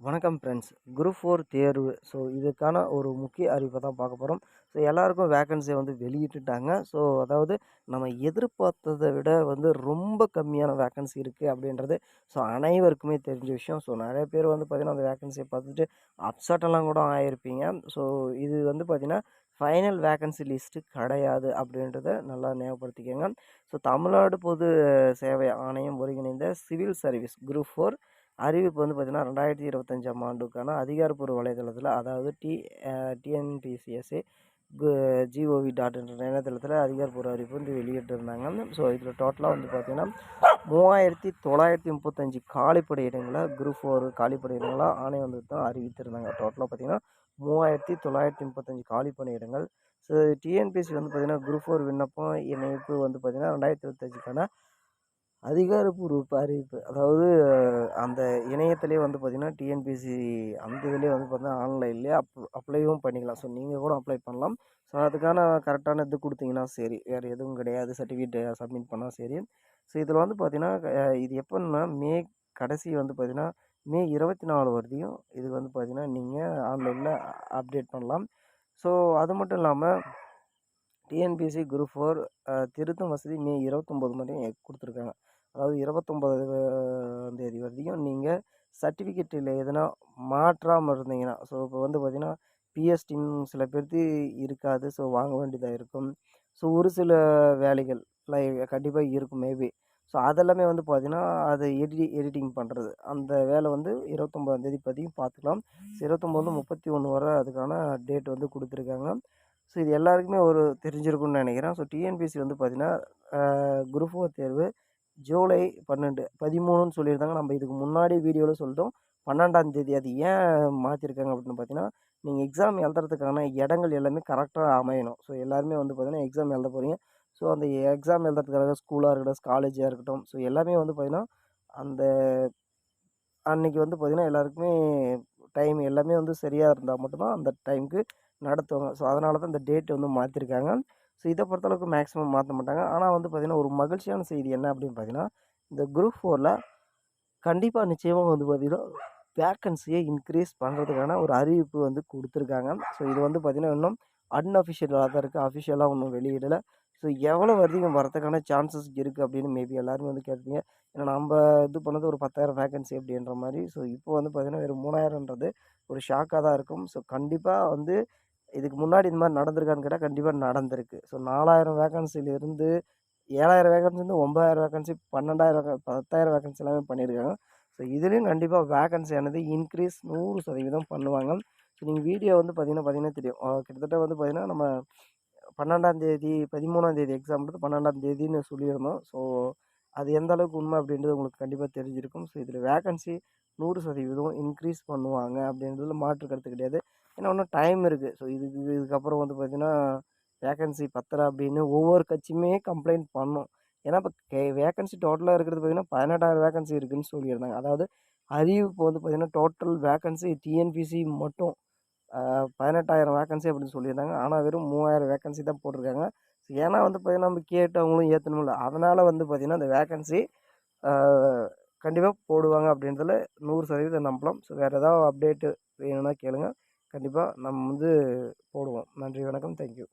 வணக்கம் friends group four தேர்வு. So இதுக்கான ஒரு முக்கிய அறிவிப்பை தான் பார்க்க போகிறோம் ஸோ எல்லாருக்கும் வேக்கன்சியை வந்து வெளியிட்டுட்டாங்க. ஸோ அதாவது நம்ம எதிர்பார்த்ததை விட வந்து ரொம்ப கம்மியான வேக்கன்சி இருக்குது அப்படின்றது ஸோ அனைவருக்குமே தெரிஞ்ச விஷயம். ஸோ நிறைய பேர் வந்து பார்த்திங்கன்னா அந்த வேக்கன்சியை பார்த்துட்டு அப்செட்டெல்லாம் கூட ஆகிருப்பீங்க ஸோ இது வந்து பார்த்திங்கன்னா ஃபைனல் வேக்கன்சி லிஸ்ட்டு கிடையாது அப்படின்றத நல்லா ஞாபகப்படுத்திக்கோங்க ஸோ தமிழ்நாடு பொது சேவை ஆணையம் ஒருங்கிணைந்த சிவில் சர்வீஸ் குரூப் ஃபோர் அறிவிப்பு வந்து பார்த்திங்கன்னா ரெண்டாயிரத்தி இருபத்தஞ்சாம் ஆண்டுக்கான அதிகாரப்பூர்வ வலைதளத்தில் அதாவது டி டிஎன்பிசிஎஸ்சி ஜிஓவி டாட் என்ற இணையதளத்தில் அதிகாரப்பூர்வ அறிவிப்பு வந்து வெளியிட்டிருந்தாங்க. ஸோ இதில் டோட்டலாக வந்து பார்த்திங்கன்னா மூவாயிரத்தி தொள்ளாயிரத்தி முப்பத்தஞ்சு காலிப்படை இடங்களை குரூப் ஃபோர் காலிப்படை இடங்களாக ஆணையம் வந்து தான் அறிவித்திருந்தாங்க. டோட்டலாக பார்த்திங்கன்னா மூவாயிரத்தி தொள்ளாயிரத்தி முப்பத்தஞ்சு காலிப்படை இடங்கள். ஸோ டிஎன்பிசி வந்து பார்த்திங்கன்னா குரூப் ஃபோர் விண்ணப்பம் இணைப்பு வந்து பார்த்திங்கன்னா ரெண்டாயிரத்தி இருபத்தஞ்சுக்கான அதிகாரப்பூர்வ அறிவிப்பு அதாவது அந்த இணையத்திலே வந்து பார்த்திங்கன்னா டிஎன்பிசி அந்த இதிலே வந்து பார்த்தீங்கன்னா ஆன்லைன்லேயே அப் அப்ளையும் பண்ணிக்கலாம். ஸோ நீங்கள் கூட அப்ளை பண்ணலாம். ஸோ அதுக்கான கரெக்டான இது கொடுத்தீங்கன்னா சரி. வேறு எதுவும் கிடையாது. சர்டிஃபிகேட் சப்மிட் பண்ணால் சரி. ஸோ இதில் வந்து பார்த்திங்கன்னா இது எப்போன்னா மே கடைசி வந்து பார்த்திங்கன்னா மே இருபத்தி நாலு வரையும் இது வந்து பார்த்திங்கன்னா நீங்கள் ஆன்லைனில் அப்டேட் பண்ணலாம். ஸோ அது மட்டும் இல்லாமல் டிஎன்பிஎஸ்சி குரூப் ஃபோர் திருத்தும் வசதி மே இருபத்தொம்போது மட்டும் கொடுத்துருக்காங்க. அதாவது இருபத்தொம்போதாந்தேதி வரையும் நீங்கள் சர்டிஃபிகேட்டில் எதுனா மாற்றாமல் இருந்தீங்கன்னா ஸோ இப்போ வந்து பார்த்திங்கன்னா பிஎஸ்டின்னு சில பேர்த்து இருக்காது. ஸோ வாங்க வேண்டியதாக இருக்கும். ஸோ ஒரு சில வேலைகள் கண்டிப்பாக இருக்கும் மேபி ஸோ அதெல்லாமே வந்து பார்த்திங்கன்னா அதை எடி எடிட்டிங் பண்ணுறது அந்த வேலை வந்து இருபத்தொம்பதாந்தேதி பதியும் பார்த்துக்கலாம் இருபத்தொம்போது முப்பத்தி ஒன்று வரை அதுக்கான டேட் வந்து கொடுத்துருக்காங்க. ஸோ இது எல்லாருக்குமே ஒரு தெரிஞ்சிருக்கும்னு நினைக்கிறேன். ஸோ டிஎன்பிசி வந்து பார்த்திங்கன்னா குரூப் ஃபோர் தேர்வு ஜூலை பன்னெண்டு பதிமூணுன்னு சொல்லியிருந்தாங்க. நம்ம இதுக்கு முன்னாடி வீடியோவில் சொல்லிட்டோம். பன்னெண்டாம் தேதி அது ஏன் மாற்றிருக்காங்க அப்படின்னு பார்த்தீங்கன்னா நீங்கள் எக்ஸாம் எழுதுறதுக்கான இடங்கள் எல்லாமே கரெக்டாக அமையணும். ஸோ எல்லாருமே வந்து பார்த்திங்கன்னா எக்ஸாம் எழுத போகிறீங்க ஸோ அந்த எக்ஸாம் எழுதுறதுக்காக ஸ்கூலாக இருக்கட்டும் காலேஜாக இருக்கட்டும் ஸோ எல்லாமே வந்து பார்த்திங்கன்னா அந்த அன்றைக்கி வந்து பார்த்திங்கன்னா எல்லாருக்குமே டைம் எல்லாமே வந்து சரியாக இருந்தால் மட்டும்தான் அந்த டைமுக்கு நடத்துவாங்க. ஸோ அதனால தான் இந்த டேட் வந்து மாற்றிருக்காங்க ஸோ இதை பொறுத்தளவுக்கு மேக்ஸிமம் மாற்ற மாட்டாங்க. ஆனால் வந்து பார்த்திங்கன்னா ஒரு மகிழ்ச்சியான செய்தி என்ன அப்படின்னு பார்த்தீங்கன்னா இந்த குரூப் ஃபோரில் கண்டிப்பாக நிச்சயமாக வந்து பார்த்திங்கன்னா வேக்கன்சியை இன்க்ரீஸ் பண்ணுறதுக்கான ஒரு அறிவிப்பு வந்து கொடுத்துருக்காங்க. ஸோ இது வந்து பார்த்திங்கன்னா இன்னும் அன்அஃபிஷியலாக தான் இருக்குது அஃபிஷியலாக ஒன்றும் வெளியிடலை. ஸோ எவ்வளோ வருதிகம் வரதுக்கான சான்சஸ் இருக்குது அப்படின்னு மேபி எல்லாருமே வந்து கேட்பீங்க ஏன்னா நம்ம இது பண்ணது ஒரு பத்தாயிரம் வேக்கன்சி அப்படின்ற மாதிரி. ஸோ இப்போ வந்து பார்த்திங்கன்னா வெறும் மூணாயிரன்றது ஒரு ஷாக்காக தான் இருக்கும். ஸோ கண்டிப்பாக வந்து இதுக்கு முன்னாடி இந்த மாதிரி நடந்திருக்கான்னு கேட்டால் கண்டிப்பாக நடந்திருக்கு. ஸோ நாலாயிரம் வேக்கன்சிலேருந்து ஏழாயிரம் வேக்கன்சிலேருந்து ஒம்பதாயிரம் வேக்கன்சி பன்னெண்டாயிரம் பத்தாயிரம் வேக்கன்சி எல்லாமே பண்ணியிருக்காங்க ஸோ இதுலேயும் கண்டிப்பாக வேக்கன்சி இன்க்ரீஸ் நூறு சதவீதம் பண்ணுவாங்க. ஸோ நீங்கள் வீடியோ வந்து பார்த்திங்கன்னா பார்த்திங்கன்னா தெரியும். கிட்டத்தட்ட வந்து பார்த்திங்கன்னா நம்ம பன்னெண்டாந்தேதி பதிமூணாந்தேதி எக்ஸாம்ன்றது பன்னெண்டாந்தேதின்னு சொல்லியிருந்தோம். ஸோ அது எந்த அளவுக்கு உண்மை அப்படின்றது உங்களுக்கு கண்டிப்பாக தெரிஞ்சிருக்கும். ஸோ இதில் வேகன்சி நூறு சதவீதம் இன்க்ரீஸ் பண்ணுவாங்க அப்படின்றதுல மாற்று கருத்து கிடையாது. ஏன்னா இன்னும் டைம் இருக்குது ஸோ இதுக்கு இதுக்கப்புறம் வந்து பார்த்திங்கன்னா வேக்கன்சி பத்தலை அப்படின்னு ஒவ்வொரு கட்சியுமே கம்ப்ளைண்ட் பண்ணும். ஏன்னா இப்போ கே வேகன்சி டோட்டலாக இருக்கிறது பார்த்திங்கன்னா பதினெட்டாயிரம் வேகன்சி இருக்குதுன்னு சொல்லியிருந்தாங்க. அதாவது அறிவிப்பு வந்து பார்த்திங்கன்னா டோட்டல் வேகன்சி டிஎன்பிசி மட்டும் பதினெட்டாயிரம் வேகன்சி அப்படின்னு சொல்லியிருந்தாங்க. ஆனால் வெறும் மூவாயிரம் வேகன்சி தான் போட்டிருக்காங்க. ஏன்னா வந்து பார்த்திங்கன்னா நம்ம கேட்டு அவங்களும் ஏற்றணும்ல அதனால் வந்து பார்த்திங்கன்னா அந்த வேக்கன்சி கண்டிப்பாக போடுவாங்க அப்படின்றதுல நூறு சதவீதம் நம்பலாம். ஸோ வேறு ஏதாவது அப்டேட்டு வேணும்னா கேளுங்கள் கண்டிப்பாக நம்ம வந்து போடுவோம். நன்றி வணக்கம். தேங்க்யூ